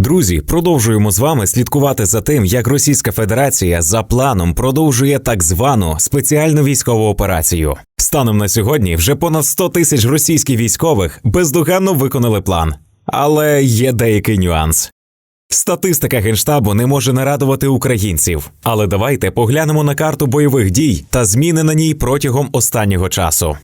Друзі, продовжуємо з вами слідкувати за тим, як Російська Федерація за планом продовжує так звану спеціальну військову операцію. Станом на сьогодні вже понад 100 тисяч російських військових бездоганно виконали план. Але є деякий нюанс. Статистика генштабу не може не радувати українців. Але давайте поглянемо на карту бойових дій та зміни на ній протягом останнього часу.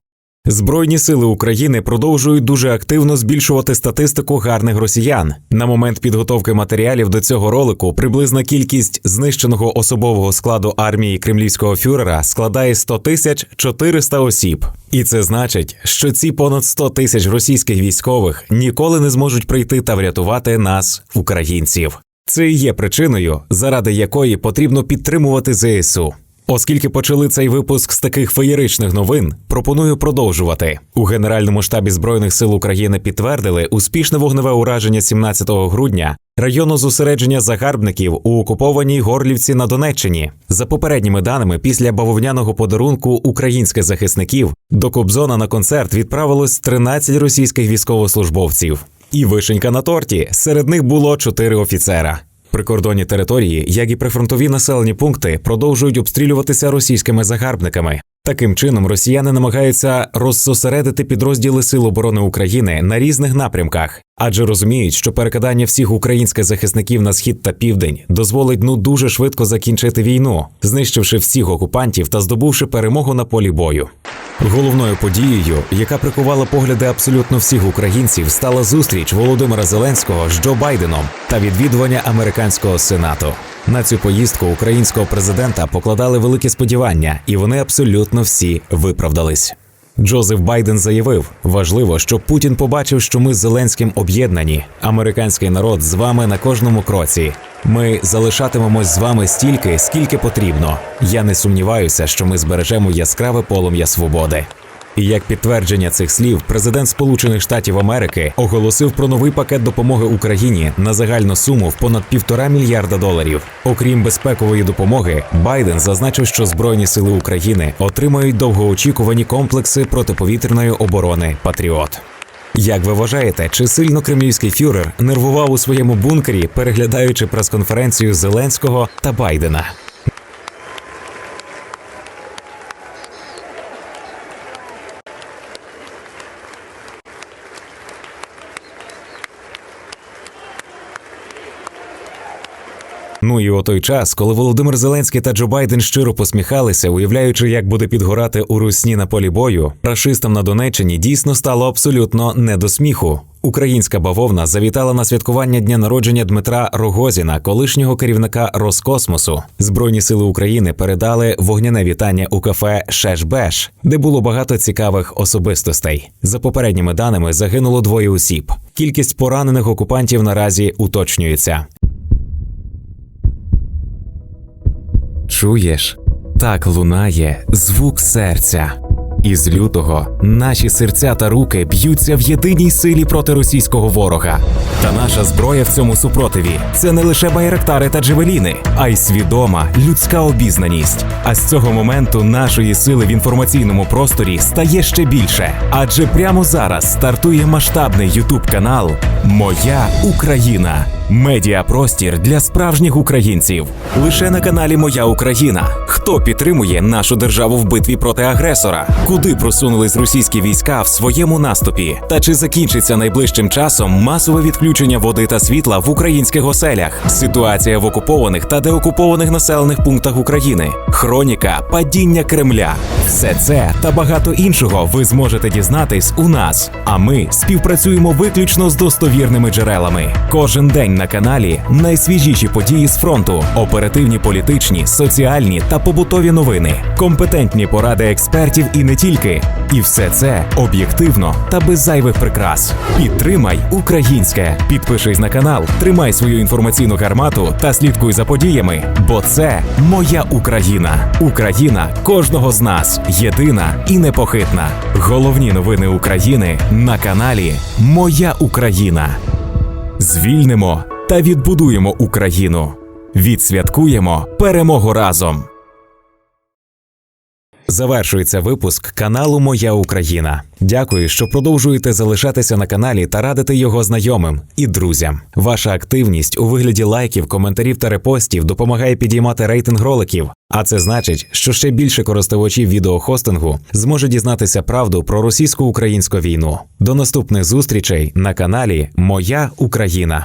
Збройні сили України продовжують дуже активно збільшувати статистику гарних росіян. На момент підготовки матеріалів до цього ролику приблизна кількість знищеного особового складу армії кремлівського фюрера складає 100 тисяч 400 осіб. І це значить, що ці понад 100 тисяч російських військових ніколи не зможуть прийти та врятувати нас, українців. Це і є причиною, заради якої потрібно підтримувати ЗСУ. Оскільки почали цей випуск з таких феєричних новин, пропоную продовжувати. У Генеральному штабі Збройних сил України підтвердили успішне вогневе ураження 17 грудня району зосередження загарбників у окупованій Горлівці на Донеччині. За попередніми даними, після бавовняного подарунку українських захисників до Кобзона на концерт відправилось 13 російських військовослужбовців. І вишенька на торті серед них було 4 офіцера. Прикордонні території, як і прифронтові населені пункти, продовжують обстрілюватися російськими загарбниками. Таким чином, росіяни намагаються розсосередити підрозділи Сил оборони України на різних напрямках, адже розуміють, що перекидання всіх українських захисників на схід та південь дозволить ну дуже швидко закінчити війну, знищивши всіх окупантів та здобувши перемогу на полі бою. Головною подією, яка прикувала погляди абсолютно всіх українців, стала зустріч Володимира Зеленського з Джо Байденом та відвідування американського сенату. На цю поїздку українського президента покладали великі сподівання, і вони абсолютно всі виправдались. Джозеф Байден заявив: важливо, щоб Путін побачив, що ми з Зеленським об'єднані. Американський народ з вами на кожному кроці. Ми залишатимемось з вами стільки, скільки потрібно. Я не сумніваюся, що ми збережемо яскраве полум'я свободи. Як підтвердження цих слів, президент Сполучених Штатів Америки оголосив про новий пакет допомоги Україні на загальну суму в понад півтора мільярда доларів. Окрім безпекової допомоги, Байден зазначив, що Збройні сили України отримають довгоочікувані комплекси протиповітряної оборони Патріот. Як ви вважаєте, чи сильно кремлівський фюрер нервував у своєму бункері, переглядаючи прес-конференцію Зеленського та Байдена? Ну і у той час, коли Володимир Зеленський та Джо Байден щиро посміхалися, уявляючи, як буде підгорати у русні на полі бою, рашистам на Донеччині дійсно стало абсолютно не до сміху. Українська бавовна завітала на святкування дня народження Дмитра Рогозіна, колишнього керівника Роскосмосу. Збройні сили України передали вогняне вітання у кафе Шеш-Беш, де було багато цікавих особистостей. За попередніми даними загинуло двоє осіб. Кількість поранених окупантів наразі уточнюється. Чуєш? Так лунає звук серця. Із лютого наші серця та руки б'ються в єдиній силі проти російського ворога. Та наша зброя в цьому супротиві це не лише байрактари та джевеліни, а й свідома людська обізнаність. А з цього моменту нашої сили в інформаційному просторі стає ще більше. Адже прямо зараз стартує масштабний ютуб канал Моя Україна. Медіапростір для справжніх українців. Лише на каналі Моя Україна. Хто підтримує нашу державу в битві проти агресора? Куди просунулись російські війська в своєму наступі? Та чи закінчиться найближчим часом масове відключення води та світла в українських оселях? Ситуація в окупованих та деокупованих населених пунктах України, хроніка падіння Кремля. Все це та багато іншого ви зможете дізнатись у нас. А ми співпрацюємо виключно з достовірними джерелами. Кожен день на каналі найсвіжіші події з фронту, оперативні політичні, соціальні та побутові новини, компетентні поради експертів і не тільки. І все це об'єктивно та без зайвих прикрас. Підтримай українське. Підпишись на канал, тримай свою інформаційну гармату та слідкуй за подіями, бо це моя Україна. Україна кожного з нас єдина і непохитна. Головні новини України на каналі Моя Україна. Звільнимо та відбудуємо Україну. Відсвяткуємо перемогу разом. Завершується випуск каналу Моя Україна. Дякую, що продовжуєте залишатися на каналі та радити його знайомим і друзям. Ваша активність у вигляді лайків, коментарів та репостів допомагає підіймати рейтинг роликів. А це значить, що ще більше користувачів відеохостингу зможе дізнатися правду про російсько-українську війну. До наступних зустрічей на каналі Моя Україна.